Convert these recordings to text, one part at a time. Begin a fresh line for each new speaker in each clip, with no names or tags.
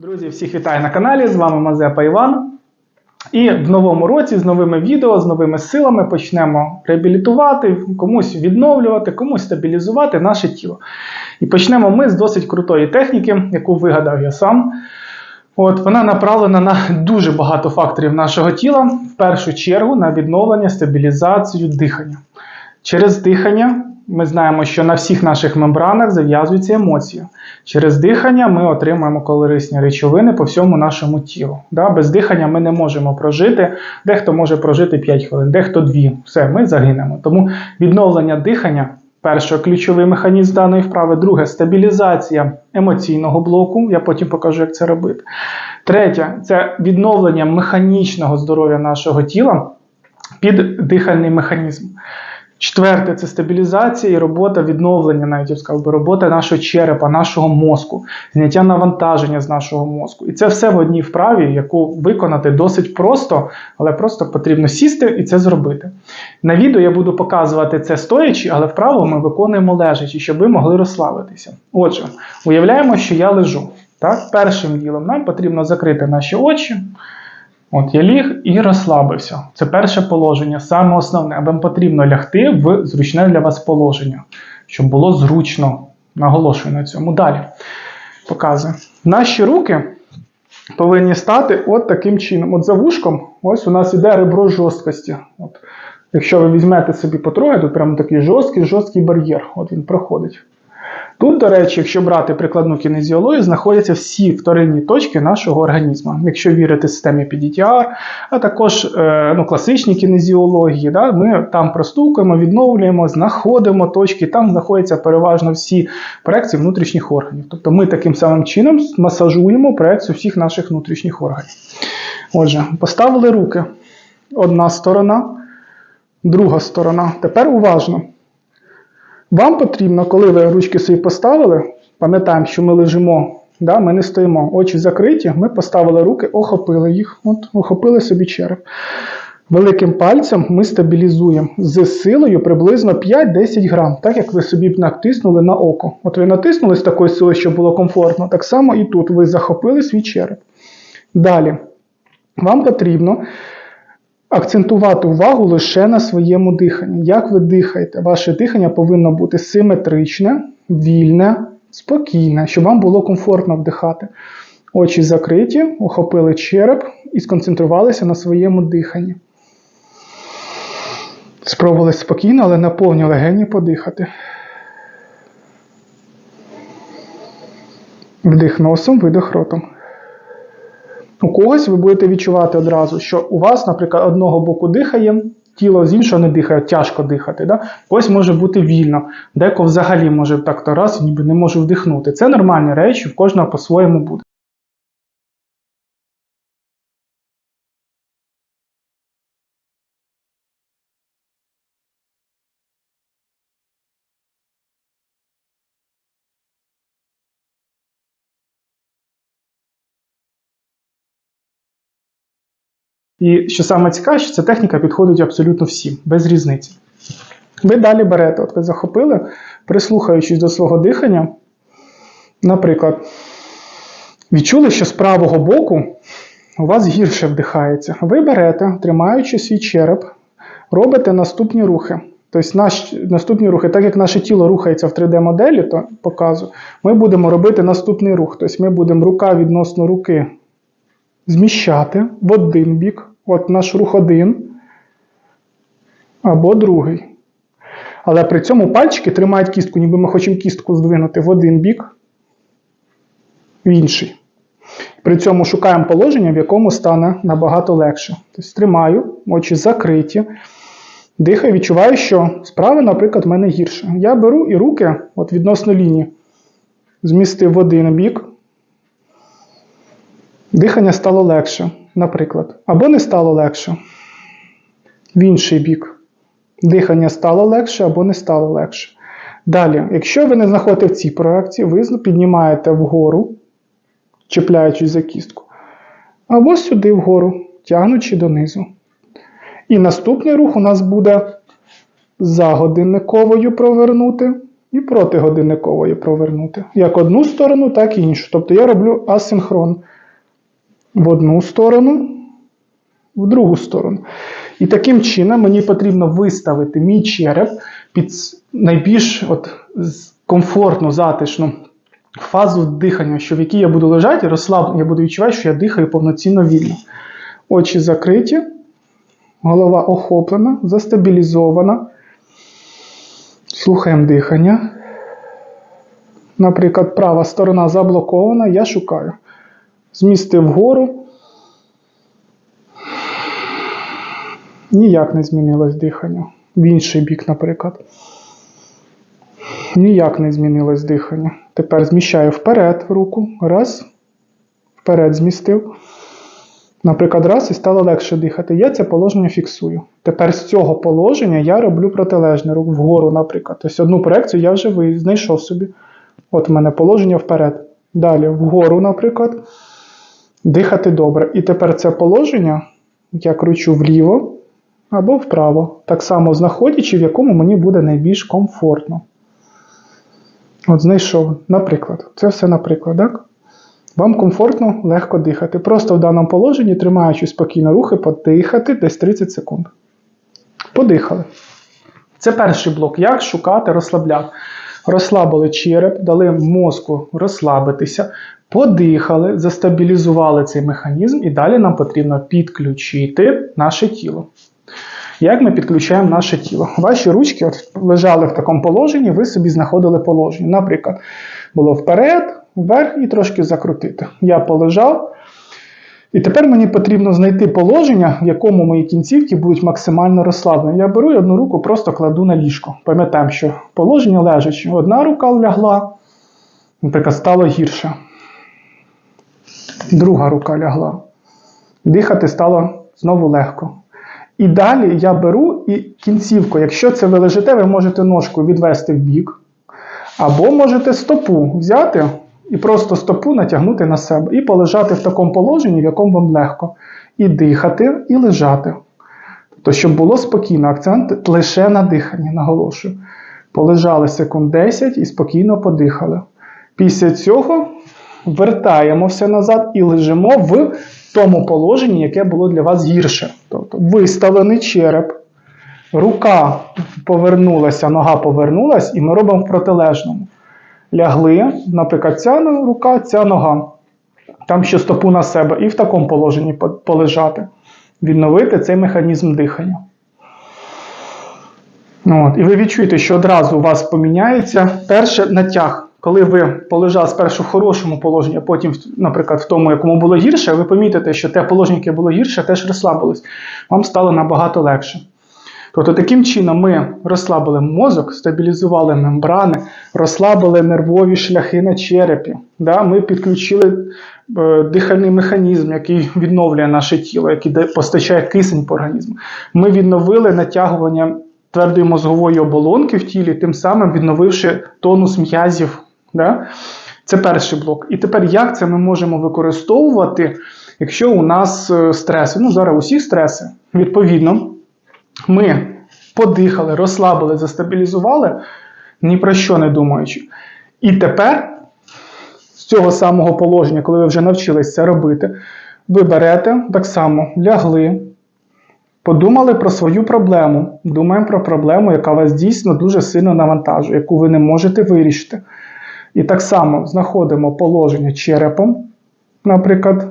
Друзі, всіх вітаю на каналі. З вами Мазепа Іван. І в новому році з новими відео, з новими силами почнемо реабілітувати, комусь відновлювати, комусь стабілізувати наше тіло. І почнемо ми з досить крутої техніки, яку вигадав я сам. От вона направлена на дуже багато факторів нашого тіла, в першу чергу на відновлення, стабілізацію дихання. Через дихання ми знаємо, що на всіх наших мембранах зав'язуються емоції. Через дихання ми отримуємо корисні речовини по всьому нашому тілу. Да? Без дихання ми не можемо прожити. Дехто може прожити 5 хвилин, дехто 2. Все, ми загинемо. Тому відновлення дихання перше ключовий механізм даної вправи. Друге стабілізація емоційного блоку. Я потім покажу, як це робити. Третє це відновлення механічного здоров'я нашого тіла під дихальний механізм. Четверте це стабілізація і робота відновлення, навіть я сказав би, робота нашого черепа, нашого мозку, зняття навантаження з нашого мозку. І це все в одній вправі, яку виконати досить просто, але просто потрібно сісти і це зробити. На відео я буду показувати це стоячи, але вправо ми виконуємо лежачи, щоб ви могли розслабитися. Отже, уявляємо, що я лежу. Так? Першим ділом нам потрібно закрити наші очі. От я ліг і розслабився. Це перше положення, саме основне. Вам потрібно лягти в зручне для вас положення, щоб було зручно. Наголошую на цьому. Далі показую. Наші руки повинні стати от таким чином. От за вушком, ось у нас іде ребро жорсткості. От. Якщо ви візьмете собі потроги, тут прямо такий жорсткий, жорсткий бар'єр. От він проходить. Тут, до речі, якщо брати прикладну кінезіологію, знаходяться всі вторинні точки нашого організму. Якщо вірити системі PDTR, а також е, ну, класичній кінезіології, да, ми там простукуємо, відновлюємо, знаходимо точки, там знаходяться переважно всі проекції внутрішніх органів. Тобто ми таким самим чином масажуємо проекцію всіх наших внутрішніх органів. Отже, поставили руки. Одна сторона, друга сторона. Тепер уважно. Вам потрібно, коли ви ручки собі поставили, пам'ятаємо, що ми лежимо, да, ми не стоїмо, очі закриті, ми поставили руки, охопили їх, от, охопили собі череп. Великим пальцем ми стабілізуємо з силою приблизно 5-10 грам, так як ви собі натиснули на око. От ви натиснули з такою силою, щоб було комфортно, так само і тут ви захопили свій череп. Далі, вам потрібно акцентувати увагу лише на своєму диханні. Як ви дихаєте? Ваше дихання повинно бути симетричне, вільне, спокійне, щоб вам було комфортно вдихати. Очі закриті, охопили череп і сконцентрувалися на своєму диханні. Спробували спокійно, але наповню легені подихати. Вдих носом, видих ротом. У когось ви будете відчувати одразу, що у вас, наприклад, одного боку дихає, тіло з іншого не дихає, тяжко дихати. Да? Когось може бути вільно, деко взагалі може так то раз, ніби не може вдихнути. Це нормальні речі, в кожного по-своєму буде. І що саме цікавіше, ця техніка підходить абсолютно всім, без різниці. Ви далі берете, от ви захопили, прислухаючись до свого дихання. Наприклад, відчули, що з правого боку у вас гірше вдихається. Ви берете, тримаючи свій череп, робите наступні рухи. Тобто наш, наступні рухи, так як наше тіло рухається в 3D-моделі, то показую, ми будемо робити наступний рух. Тобто ми будемо рука відносно руки зміщати в один бік. От наш рух один або другий. Але при цьому пальчики тримають кістку, ніби ми хочемо кістку здвинути в один бік, в інший. При цьому шукаємо положення, в якому стане набагато легше. Тобто тримаю, очі закриті, дихаю, відчуваю, що справа, наприклад, в мене гірше. Я беру і руки от відносно лінії змістив в один бік. Дихання стало легше, наприклад. Або не стало легше. В інший бік. Дихання стало легше або не стало легше. Далі, якщо ви не знаходите в цій проекції, ви піднімаєте вгору, чіпляючись за кістку. Або сюди вгору, тягнучи донизу. І наступний рух у нас буде за годинниковою провернути і проти годинникової провернути. Як одну сторону, так і іншу. Тобто я роблю асинхрон в одну сторону, в другу сторону. І таким чином мені потрібно виставити мій череп під найбільш от, комфортну, затишну фазу дихання, що в якій я буду лежати, розслаблено, я буду відчувати, що я дихаю повноцінно вільно. Очі закриті, голова охоплена, застабілізована. Слухаємо дихання. Наприклад, права сторона заблокована, я шукаю. Змістив вгору. Ніяк не змінилось дихання. В інший бік, наприклад. Ніяк не змінилось дихання. Тепер зміщаю вперед руку. Раз. Вперед змістив. Наприклад, раз і стало легше дихати. Я це положення фіксую. Тепер з цього положення я роблю протилежний рух вгору, наприклад. Тобто одну проекцію я вже знайшов собі. От в мене положення вперед. Далі вгору, наприклад. Дихати добре. І тепер це положення я кручу вліво або вправо. Так само знаходячи, в якому мені буде найбільш комфортно. От знайшов, наприклад, це все наприклад, так? Вам комфортно, легко дихати. Просто в даному положенні, тримаючи спокійно рухи, подихати десь 30 секунд. Подихали. Це перший блок. Як шукати, розслабляти. Розслабили череп, дали мозку розслабитися, подихали, застабілізували цей механізм, і далі нам потрібно підключити наше тіло. Як ми підключаємо наше тіло? Ваші ручки от лежали в такому положенні, ви собі знаходили положення. Наприклад, було вперед, вверх і трошки закрутити. Я полежав. І тепер мені потрібно знайти положення, в якому мої кінцівки будуть максимально розслаблені. Я беру і одну руку просто кладу на ліжко. Пам'ятаємо, що положення лежачи. Одна рука лягла, наприклад, стало гірше. Друга рука лягла. Дихати стало знову легко. І далі я беру і кінцівку. Якщо це ви лежите, ви можете ножку відвести в бік, або можете стопу взяти і просто стопу натягнути на себе, і полежати в такому положенні, в якому вам легко. І дихати, і лежати. Тобто, щоб було спокійно, акцент лише на диханні, наголошую. Полежали секунд 10 і спокійно подихали. Після цього вертаємося назад і лежимо в тому положенні, яке було для вас гірше. Тобто виставлений череп, рука повернулася, нога повернулась, і ми робимо в протилежному. Лягли, наприклад, ця рука, ця нога. Там ще стопу на себе, і в такому положенні полежати. Відновити цей механізм дихання. От. І ви відчуєте, що одразу у вас поміняється перше натяг. Коли ви полежали спершу в хорошому положенні, а потім, наприклад, в тому, якому було гірше, ви помітите, що те положення, яке було гірше, теж розслабилось. Вам стало набагато легше. Тобто, таким чином ми розслабили мозок, стабілізували мембрани, розслабили нервові шляхи на черепі. Да? Ми підключили е, дихальний механізм, який відновлює наше тіло, який постачає кисень по організму. Ми відновили натягування твердої мозгової оболонки в тілі, тим самим відновивши тонус м'язів. Да? Це перший блок. І тепер як це ми можемо використовувати, якщо у нас е, стреси? Ну, зараз усі стреси. Відповідно, ми подихали, розслабили, застабілізували, ні про що не думаючи. І тепер з цього самого положення, коли ви вже навчились це робити, ви берете так само, лягли, подумали про свою проблему. Думаємо про проблему, яка вас дійсно дуже сильно навантажує, яку ви не можете вирішити. І так само знаходимо положення черепом, наприклад,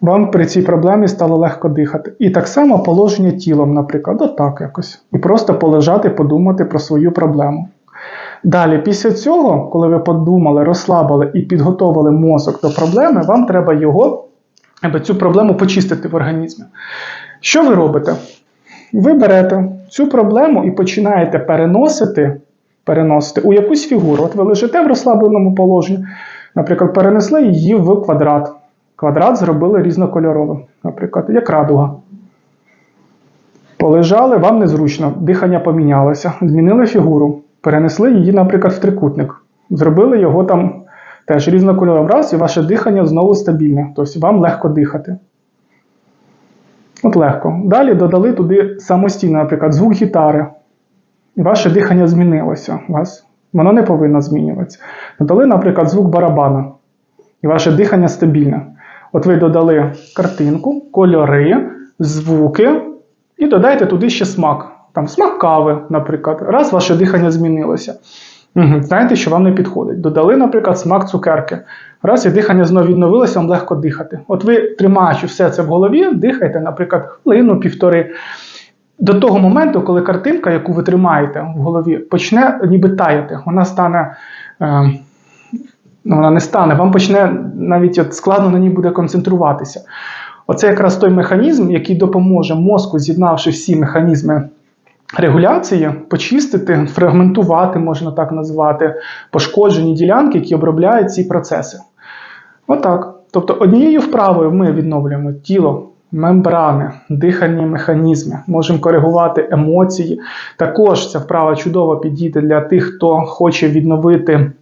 вам при цій проблемі стало легко дихати. І так само положення тілом, наприклад, отак якось. І просто полежати, подумати про свою проблему. Далі, після цього, коли ви подумали, розслабили і підготовили мозок до проблеми, вам треба його, аби цю проблему почистити в організмі. Що ви робите? Ви берете цю проблему і починаєте переносити, переносити у якусь фігуру. От ви лежите в розслабленому положенні, наприклад, перенесли її в квадрат. Квадрат зробили різнокольоровим, наприклад, як радуга. Полежали, вам незручно, дихання помінялося, змінили фігуру, перенесли її, наприклад, в трикутник. Зробили його там теж різнокольоровим раз, і ваше дихання знову стабільне, тобто вам легко дихати. От легко. Далі додали туди самостійно, наприклад, звук гітари. І ваше дихання змінилося. Вас Воно не повинно змінюватися. Додали, наприклад, звук барабана, і ваше дихання стабільне. От ви додали картинку, кольори, звуки, і додайте туди ще смак. Там смак кави, наприклад. Раз ваше дихання змінилося. Угу. Знаєте, що вам не підходить. Додали, наприклад, смак цукерки. Раз і дихання знову відновилося, вам легко дихати. От ви, тримаючи все це в голові, дихайте, наприклад, хвилину, півтори. До того моменту, коли картинка, яку ви тримаєте в голові, почне ніби таяти, вона стане. Е, вона не стане, вам почне навіть от складно на ній буде концентруватися. Оце якраз той механізм, який допоможе мозку, з'єднавши всі механізми регуляції, почистити, фрагментувати, можна так назвати, пошкоджені ділянки, які обробляють ці процеси. Отак. Тобто однією вправою ми відновлюємо тіло, мембрани, дихальні механізми, можемо коригувати емоції. Також ця вправа чудово підійде для тих, хто хоче відновити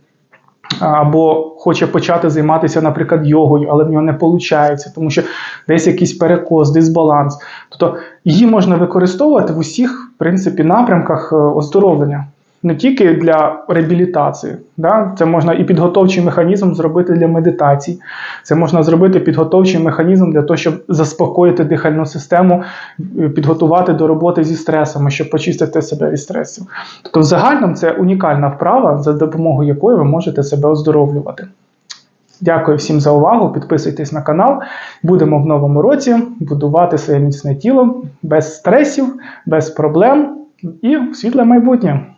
або хоче почати займатися, наприклад, йогою, але в нього не виходить, тому що десь якийсь перекос, дисбаланс. Тобто її можна використовувати в усіх в принципі, напрямках е, оздоровлення. Не тільки для реабілітації, да? це можна і підготовчий механізм зробити для медитацій, це можна зробити підготовчий механізм для того, щоб заспокоїти дихальну систему, е, підготувати до роботи зі стресами, щоб почистити себе від стресів. Тобто, в загальному це унікальна вправа, за допомогою якої ви можете себе оздоровлювати. Дякую всім за увагу. Підписуйтесь на канал. Будемо в новому році будувати своє міцне тіло без стресів, без проблем і світле майбутнє.